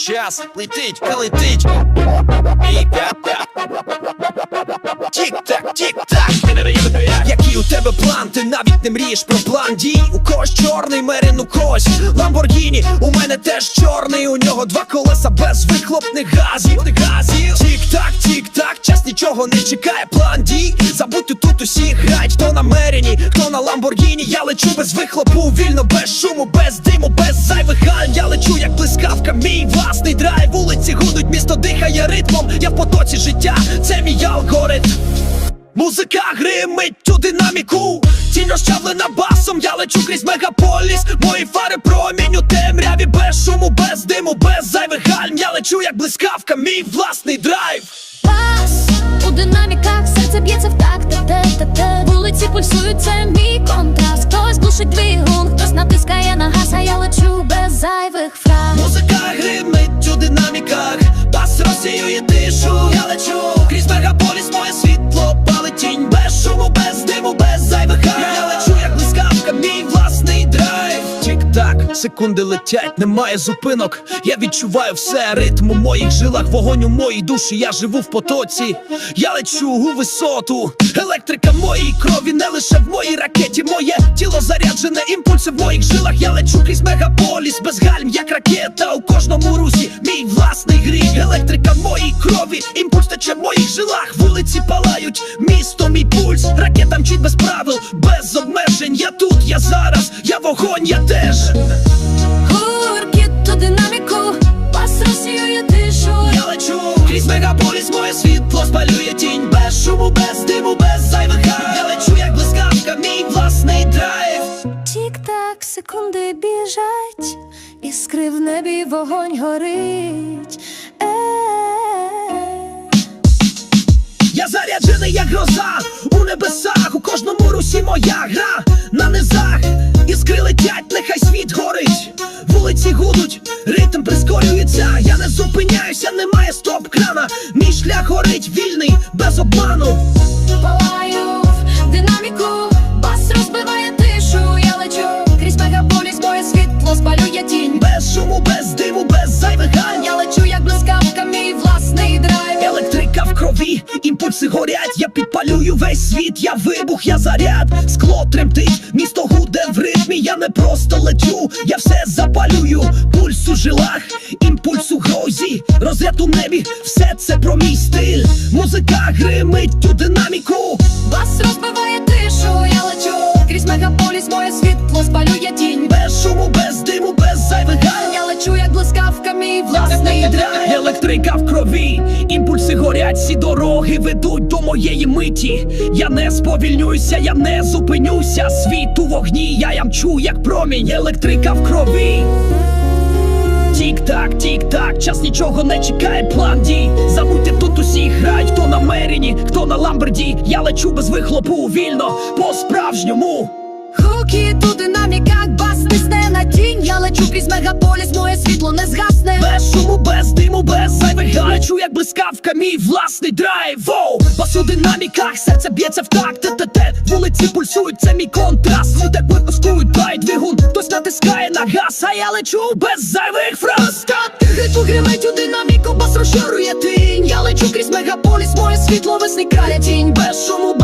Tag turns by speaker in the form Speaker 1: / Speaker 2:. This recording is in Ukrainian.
Speaker 1: Час летить, летить. Тік-так, тік-так. Який у тебе план? Ти навіть не мрієш про план дій. У когось чорний мерин, у когось Ламборгіні. У мене теж чорний. У нього два колеса без вихлопних газів. газів. Тік-так, час нічого не чекає. План дій. Забудьте тут усі грають. Хто на мерині, хто на Ламборгіні. Я лечу без вихлопу, вільно, без шуму, без диму, без зайвих гань. Я лечу як блискавка, мій власний драйв. Вулиці гудуть, місто дихає ритмом. Я в потоці життя, це мій алгоритм. Музика гримить у динаміку Тінь розчавлена басом, я лечу крізь мегаполіс Мої фари промінь у темряві Без шуму, без диму, без зайвих гальм Я лечу як блискавка, мій власний драйв
Speaker 2: Бас у динаміках серце б'ється в такт те-те-те Вулиці пульсують, це мій контраст. Хтось глушить двигун, хтось натискає на газ, а я лечу без зайвих фраз.
Speaker 1: Музика гримить у динаміках. Пас розсіює тишу, я лечу секунди летять, немає зупинок. Я відчуваю все, ритм у моїх жилах Вогонь у моїй душі, я живу в потоці Я лечу у висоту. Електрика моїй крові, не лише в моїй ракеті. Моє тіло заряджене, імпульси в моїх жилах. Я лечу крізь мегаполіс, без гальм, як ракета У кожному русі. Мій власний гріх. Електрика моїй крові, імпульс тече в моїх жилах. Вулиці палають, місто мій пульс. Ракета мчить без правил, без обмежень. Я тут, я зараз, я вогонь, я теж.
Speaker 2: Гуркіт у динаміку, бас розсіює тишу.
Speaker 1: Я лечу крізь мегаполіс, моє світло спалює тінь. Без шуму, без диму, без зайвих гар. Я лечу як блискавка, мій власний драйв.
Speaker 2: Тік-так, секунди біжать, іскри в небі вогонь горить. Е,
Speaker 1: Я заряджений як гроза у небесах, у кожному русі моя гра на низах, іскри летять, нехай світ горить, вулиці гудуть, ритм прискорюється, я не зупиняюся, немає стоп-крана, мій шлях горить вільний, без обману.
Speaker 2: Палаю в динаміку,
Speaker 1: в крові, імпульси горять, я підпалюю весь світ, я вибух, я заряд, скло тремтить, місто гуде в ритмі, я не просто лечу, я все запалюю, пульс у жилах, імпульс у грозі, розряд у небі, все це про мій стиль. Музика гримить у динаміку.
Speaker 2: Мій власний драйв.
Speaker 1: Електрика в крові, імпульси горять, всі дороги ведуть до моєї миті. Я не сповільнююся, я не зупинюся. Світ у вогні, я ямчу, як промінь, електрика в крові. Тік-так, тік-так, час нічого не чекає, план дій. Забудьте тут усі грають, хто на меріні, хто на ламберді. Я лечу без вихлопу, вільно, по-справжньому.
Speaker 2: Хуки у динаміках, бас лечу крізь мегаполіс, моє світло не згасне.
Speaker 1: Без шуму, без диму, без зайвих гар Лечу як блискавка, мій власний драйв. Воу, бас у динаміках, серце б'ється в такт. Те-те-те, вулиці пульсують, це мій контраст. Люди випускують, дай двигун, хтось натискає на газ А я лечу без зайвих фраз. Ритму гримить у динаміку, бас розширює тінь. Я лечу крізь мегаполіс, моє світло весникає тінь. Без шуму,